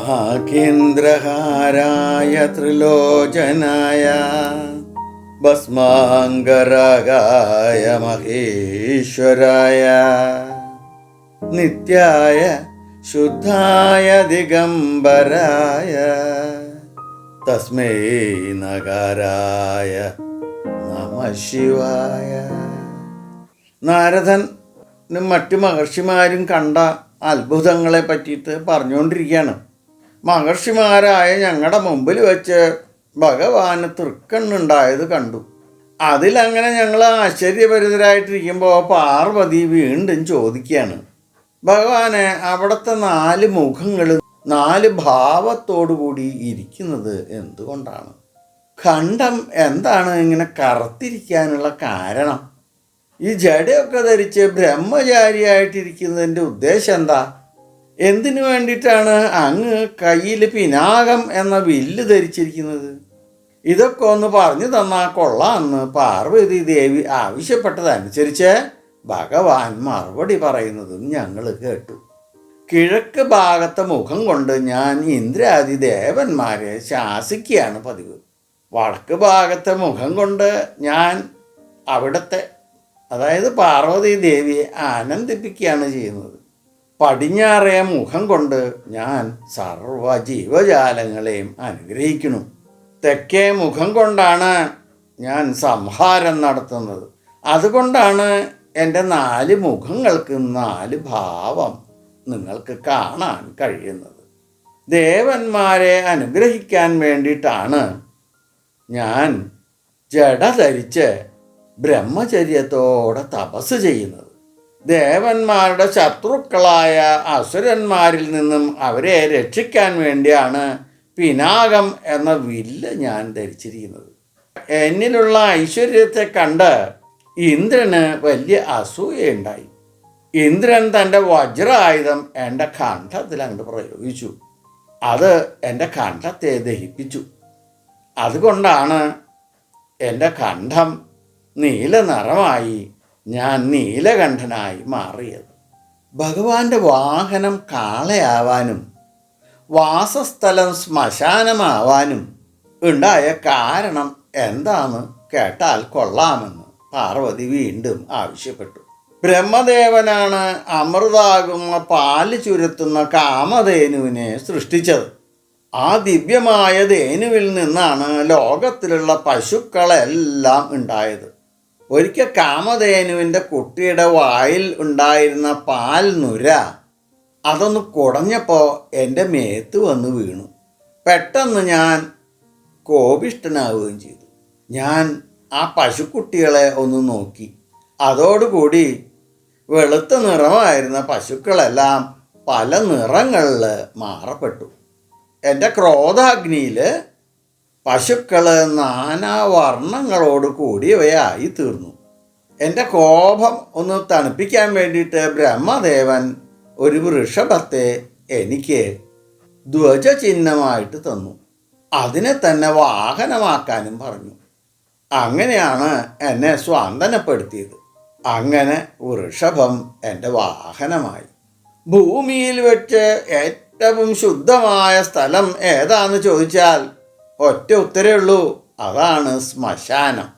നാഗേന്ദ്രഹാരായ ത്രിലോചനായ ഭസ്മാങ്കരകായ മഹേശ്വരായ നിത്യായ ശുദ്ധായ ദിഗംബരായ തസ്മൈ നഗരായ നമ ശിവായ. നാരദനും മറ്റു മഹർഷിമാരും കണ്ട അത്ഭുതങ്ങളെ പറ്റിയിട്ട് പറഞ്ഞുകൊണ്ടിരിക്കുകയാണ് മഹർഷിമാരായ ഞങ്ങളുടെ മുമ്പിൽ വെച്ച് ഭഗവാന് തൃക്കണ്ണുണ്ടായത് കണ്ടു. അതിലങ്ങനെ ഞങ്ങൾ ആശ്ചര്യഭരിതരായിട്ടിരിക്കുമ്പോൾ പാർവതി വീണ്ടും ചോദിക്കുകയാണ് ഭഗവാനെ അവിടുത്തെ നാല് മുഖങ്ങൾ നാല് ഭാവത്തോടു കൂടി ഇരിക്കുന്നത് എന്തുകൊണ്ടാണ്? ഖണ്ഡം എന്താണ് ഇങ്ങനെ കറുത്തിരിക്കാനുള്ള കാരണം? ഈ ജടയൊക്കെ ധരിച്ച് ബ്രഹ്മചാരിയായിട്ടിരിക്കുന്നതിന്റെ ഉദ്ദേശം എന്താ? എന്തിനു വേണ്ടിയിട്ടാണ് അങ്ങ് കയ്യിൽ പിനാകം എന്ന വില്ല് ധരിച്ചിരിക്കുന്നത്? ഇതൊക്കെ ഒന്ന് പറഞ്ഞു തന്നാൽ കൊള്ളാമെന്ന് പാർവതി ദേവി ആവശ്യപ്പെട്ടതനുസരിച്ച് ഭഗവാൻ മറുപടി പറയുന്നതും ഞങ്ങൾ കേട്ടു. കിഴക്ക് ഭാഗത്തെ മുഖം കൊണ്ട് ഞാൻ ഇന്ദ്രാദി ദേവന്മാരെ ശാസിക്കുകയാണ് പതിവ്. വടക്ക് ഭാഗത്തെ മുഖം കൊണ്ട് ഞാൻ അവിടുത്തെ അതായത് പാർവതി ദേവിയെ ആനന്ദിപ്പിക്കുകയാണ് ചെയ്യുന്നത്. പടിഞ്ഞാറേ മുഖം കൊണ്ട് ഞാൻ സർവ ജീവജാലങ്ങളെയും അനുഗ്രഹിക്കുന്നു. തെക്കേ മുഖം കൊണ്ടാണ് ഞാൻ സംഹാരം നടത്തുന്നത്. അതുകൊണ്ടാണ് എന്റെ നാല് മുഖങ്ങൾക്ക് നാല് ഭാവം നിങ്ങൾക്ക് കാണാൻ കഴിയുന്നത്. ദേവന്മാരെ അനുഗ്രഹിക്കാൻ വേണ്ടിയിട്ടാണ് ഞാൻ ജട ധരിച്ച് ബ്രഹ്മചര്യത്തോടെ തപസ് ചെയ്യുന്നത്. ദേവന്മാരുടെ ശത്രുക്കളായ അസുരന്മാരിൽ നിന്നും അവരെ രക്ഷിക്കാൻ വേണ്ടിയാണ് പിനാകം എന്ന വില്ല് ഞാൻ ധരിച്ചിരിക്കുന്നത്. എന്നിലുള്ള ഐശ്വര്യത്തെ കണ്ട് ഇന്ദ്രന് വലിയ അസൂയയുണ്ടായി. ഇന്ദ്രൻ തന്റെ വജ്രായുധം എന്റെ കണ്ഠത്തിൽ അങ്ങോട്ട് പ്രയോഗിച്ചു. അത് എന്റെ കണ്ഠത്തെ ദഹിപ്പിച്ചു. അതുകൊണ്ടാണ് എന്റെ കണ്ഠം നീല നിറമായി ഞാൻ നീലകണ്ഠനായി മാറിയത്. ഭഗവാന്റെ വാഹനം കാളയാവാനും വാസസ്ഥലം ശ്മശാനമാവാനും ഉണ്ടായ കാരണം എന്താന്ന് കേട്ടാൽ കൊള്ളാമെന്ന് പാർവതി വീണ്ടും ആവശ്യപ്പെട്ടു. ബ്രഹ്മദേവനാണ് അമൃതാകുന്ന പാൽ ചുരുത്തുന്ന കാമധേനുവിനെ സൃഷ്ടിച്ചത്. ആ ദിവ്യമായ ധേനുവിൽ നിന്നാണ് ലോകത്തിലുള്ള പശുക്കളെല്ലാം ഉണ്ടായത്. ഒരിക്കൽ കാമധേനുവിന്റെ കുട്ടിയുടെ വായിൽ ഉണ്ടായിരുന്ന പാൽ നുര അതൊന്ന് കുടഞ്ഞപ്പോൾ എന്റെ മേത്ത് വന്ന് വീണു. പെട്ടെന്ന് ഞാൻ കോപിഷ്ടനാവുകയും ചെയ്തു. ഞാൻ ആ പശുക്കുട്ടികളെ ഒന്ന് നോക്കി. അതോടുകൂടി വെളുത്ത നിറമായിരുന്ന പശുക്കളെല്ലാം പല നിറങ്ങളിൽ മാറപ്പെട്ടു. എന്റെ ക്രോധാഗ്നിയിൽ പശുക്കൾ നാനാവർണങ്ങളോട് കൂടിയവയായി തീർന്നു. എന്റെ കോപം ഒന്ന് തണുപ്പിക്കാൻ വേണ്ടിയിട്ട് ബ്രഹ്മദേവൻ ഒരു വൃഷഭത്തെ എനിക്ക് ധ്വജചിഹ്നമായിട്ട് തന്നു. അതിനെ തന്നെ വാഹനമാക്കാനും പറഞ്ഞു. അങ്ങനെയാണ് എന്നെ സ്വാന്തനപ്പെടുത്തിയത്. അങ്ങനെ വൃഷഭം എന്റെ വാഹനമായി. ഭൂമിയിൽ വെച്ച് ഏറ്റവും ശുദ്ധമായ സ്ഥലം ഏതാണെന്ന് ചോദിച്ചാൽ ഒറ്റ ഉത്തരേ ഉള്ളൂ. അതാണ് ശ്മശാനം.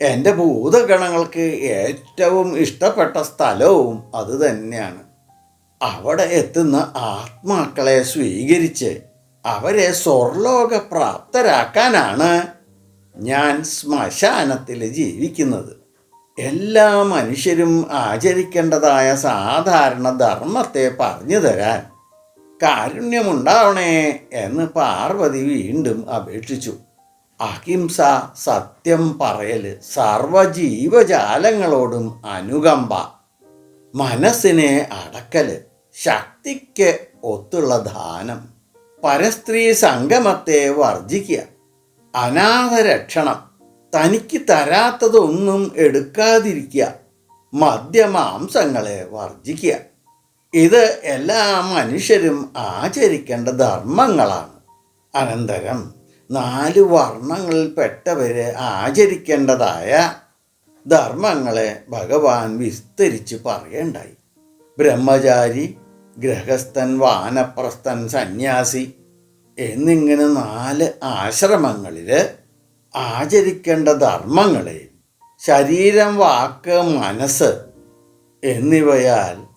എന്റെ ഭൂതഗണങ്ങൾക്ക് ഏറ്റവും ഇഷ്ടപ്പെട്ട സ്ഥലവും അത് തന്നെയാണ്. അവിടെ എത്തുന്ന ആത്മാക്കളെ സ്വീകരിച്ച് അവരെ സ്വർലോക പ്രാപ്തരാക്കാനാണ് ഞാൻ ശ്മശാനത്തിൽ ജീവിക്കുന്നത്. എല്ലാ മനുഷ്യരും ആചരിക്കേണ്ടതായ സാധാരണ ധർമ്മത്തെ പറഞ്ഞു തരാൻ കാരുണ്യമുണ്ടാവണേ എന്ന് പാർവതി വീണ്ടും അപേക്ഷിച്ചു. അഹിംസ സത്യം പറയൽ സർവജീവജാലങ്ങളോടും അനുകമ്പ. മനസ്സിനെ അടക്കൽ ശക്തിക്ക് ഒത്തുള്ള ദാനം. പരസ്ത്രീ സംഗമത്തെ വർജിക്കുക. അനാഥരക്ഷണം. തനിക്ക് തരാത്തതൊന്നും എടുക്കാതിരിക്കുക. മദ്യമാംസങ്ങളെ വർജിക്കുക. ഇത് എല്ലാ മനുഷ്യരും ആചരിക്കേണ്ട ധർമ്മങ്ങളാണ്. അനന്തരം നാല് വർണങ്ങളിൽ വർണങ്ങളിൽപ്പെട്ടവരെ ആചരിക്കേണ്ടതായ ധർമ്മങ്ങളെ ഭഗവാൻ വിസ്തരിച്ച് പറയണ്ടായി. ബ്രഹ്മചാരി ഗ്രഹസ്ഥൻ വാനപ്രസ്ഥൻ സന്യാസി എന്നിങ്ങനെ നാല് ആശ്രമങ്ങളിൽ ആചരിക്കേണ്ട ധർമ്മങ്ങളെ ശരീരം വാക്ക് മനസ്സ് എന്നിവയാൽ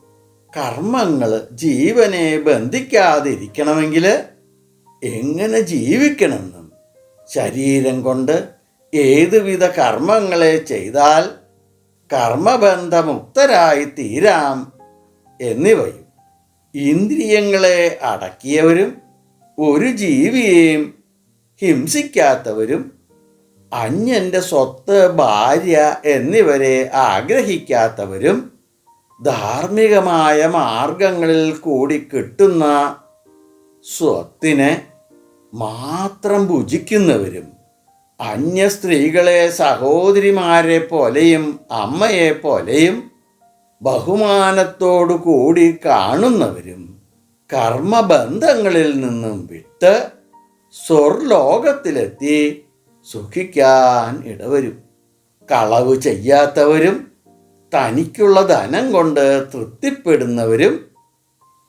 കർമ്മങ്ങൾ ജീവനെ ബന്ധിക്കാതിരിക്കണമെങ്കിൽ എങ്ങനെ ജീവിക്കണമെന്നും ശരീരം കൊണ്ട് ഏതുവിധ കർമ്മങ്ങളെ ചെയ്താൽ കർമ്മബന്ധമുക്തരായി തീരാം എന്നിവയും. ഇന്ദ്രിയങ്ങളെ അടക്കിയവരും ഒരു ജീവിയെയും ഹിംസിക്കാത്തവരും അന്യന്റെ സ്വത്ത് ഭാര്യ എന്നിവരെ ആഗ്രഹിക്കാത്തവരും ധാർമ്മികമായ മാർഗങ്ങളിൽ കൂടി കിട്ടുന്ന സ്വത്തിനെ മാത്രം ഭുജിക്കുന്നവരും അന്യ സ്ത്രീകളെ സഹോദരിമാരെ പോലെയും അമ്മയെ പോലെയും ബഹുമാനത്തോടു കൂടി കാണുന്നവരും കർമ്മബന്ധങ്ങളിൽ നിന്നും വിട്ട് സ്വർലോകത്തിലെത്തി സുഖിക്കാൻ ഇടവരും. കളവ് ചെയ്യാത്തവരും തനിക്കുള്ള ധനം കൊണ്ട് തൃപ്തിപ്പെടുന്നവരും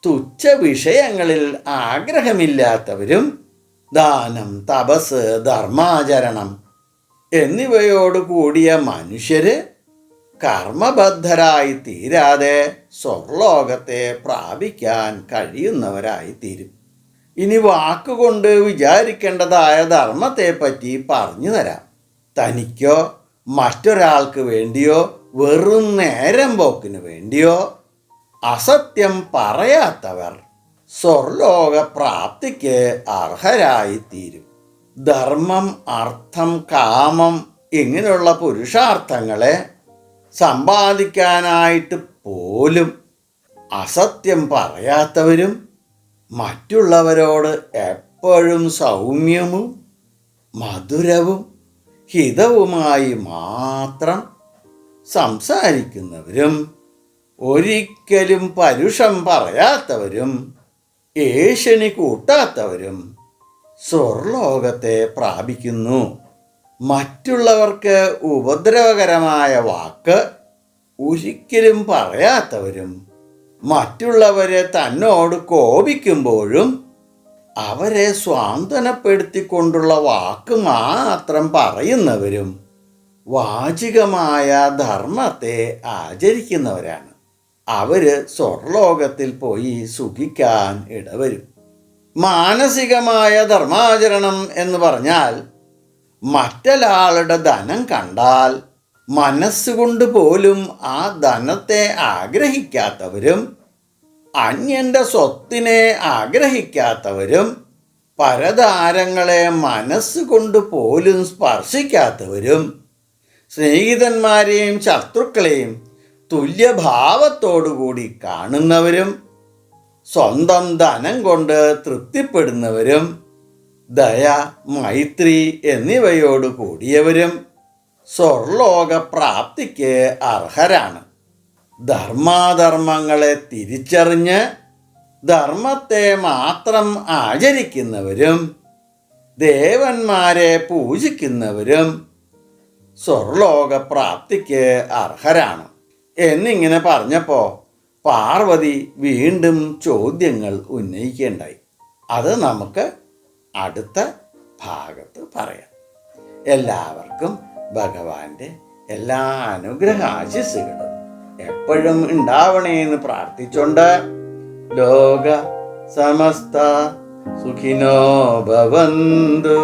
തുച്ഛ വിഷയങ്ങളിൽ ആഗ്രഹമില്ലാത്തവരും ദാനം തപസ് ധർമാചരണം എന്നിവയോട് കൂടിയ മനുഷ്യര് കർമ്മബദ്ധരായി തീരാതെ സ്വർലോകത്തെ പ്രാപിക്കാൻ കഴിയുന്നവരായി തീരും ഇനി വാക്കുകൊണ്ട് വിചാരിക്കേണ്ടതായ ധർമ്മത്തെപ്പറ്റി പറഞ്ഞു തരാം. തനിക്കോ മറ്റൊരാൾക്ക് വേണ്ടിയോ വെറും നേരം പോക്കിന് വേണ്ടിയോ? അസത്യം പറയാത്തവർ സ്വർലോക പ്രാപ്തിക്ക് അർഹരായി തീരും ധർമ്മം അർത്ഥം കാമം ഇങ്ങനെയുള്ള പുരുഷാർത്ഥങ്ങളെ സമ്പാദിക്കാനായിട്ട് പോലും അസത്യം പറയാത്തവരും മറ്റുള്ളവരോട് എപ്പോഴും സൗമ്യവും മധുരവും ഹിതവുമായി മാത്രം സംസാരിക്കുന്നവരും ഒരിക്കലും പരുഷം പറയാത്തവരും ഏഷണി കൂട്ടാത്തവരും സ്വർലോകത്തെ പ്രാപിക്കുന്നു. മറ്റുള്ളവർക്ക് ഉപദ്രവകരമായ വാക്ക് ഒരിക്കലും പറയാത്തവരും മറ്റുള്ളവരെ തന്നോട് കോപിക്കുമ്പോഴും അവരെ സ്വാന്തനപ്പെടുത്തിക്കൊണ്ടുള്ള വാക്ക് മാത്രം പറയുന്നവരും വാചികമായ ധർമ്മത്തെ ആചരിക്കുന്നവരാണ്. അവർ സ്വർലോകത്തിൽ പോയി സുഖിക്കാൻ ഇടവരും. മാനസികമായ ധർമാചരണം എന്ന് പറഞ്ഞാൽ മറ്റൊരാളുടെ ധനം കണ്ടാൽ മനസ്സുകൊണ്ട് പോലും ആ ധനത്തെ ആഗ്രഹിക്കാത്തവരും അന്യന്റെ സ്വത്തിനെ ആഗ്രഹിക്കാത്തവരും പരതാരങ്ങളെ മനസ്സുകൊണ്ട് പോലും സ്പർശിക്കാത്തവരും സ്നേഹിതന്മാരെയും ശത്രുക്കളെയും തുല്യഭാവത്തോടുകൂടി കാണുന്നവരും സ്വന്തം ധനം കൊണ്ട് തൃപ്തിപ്പെടുന്നവരും ദയ മൈത്രി എന്നിവയോട് കൂടിയവരും സ്വർലോക പ്രാപ്തിക്ക് അർഹരാണ്. ധർമാധർമ്മങ്ങളെ തിരിച്ചറിഞ്ഞ് ധർമ്മത്തെ മാത്രം ആചരിക്കുന്നവരും ദേവന്മാരെ പൂജിക്കുന്നവരും സ്വർലോക പ്രാപ്തിക്ക് അർഹരാണ്. എന്നിങ്ങനെ പറഞ്ഞപ്പോൾ പാർവതി വീണ്ടും ചോദ്യങ്ങൾ ഉന്നയിക്കേണ്ടായി. അത് നമുക്ക് അടുത്ത ഭാഗത്ത് പറയാം. എല്ലാവർക്കും ഭഗവാന്റെ എല്ലാ അനുഗ്രഹ ആശിസ്സുകളും എപ്പോഴും ഉണ്ടാവണേന്ന് പ്രാർത്ഥിച്ചുകൊണ്ട് ലോക സമസ്ത സുഖിനോ ഭവന്തു.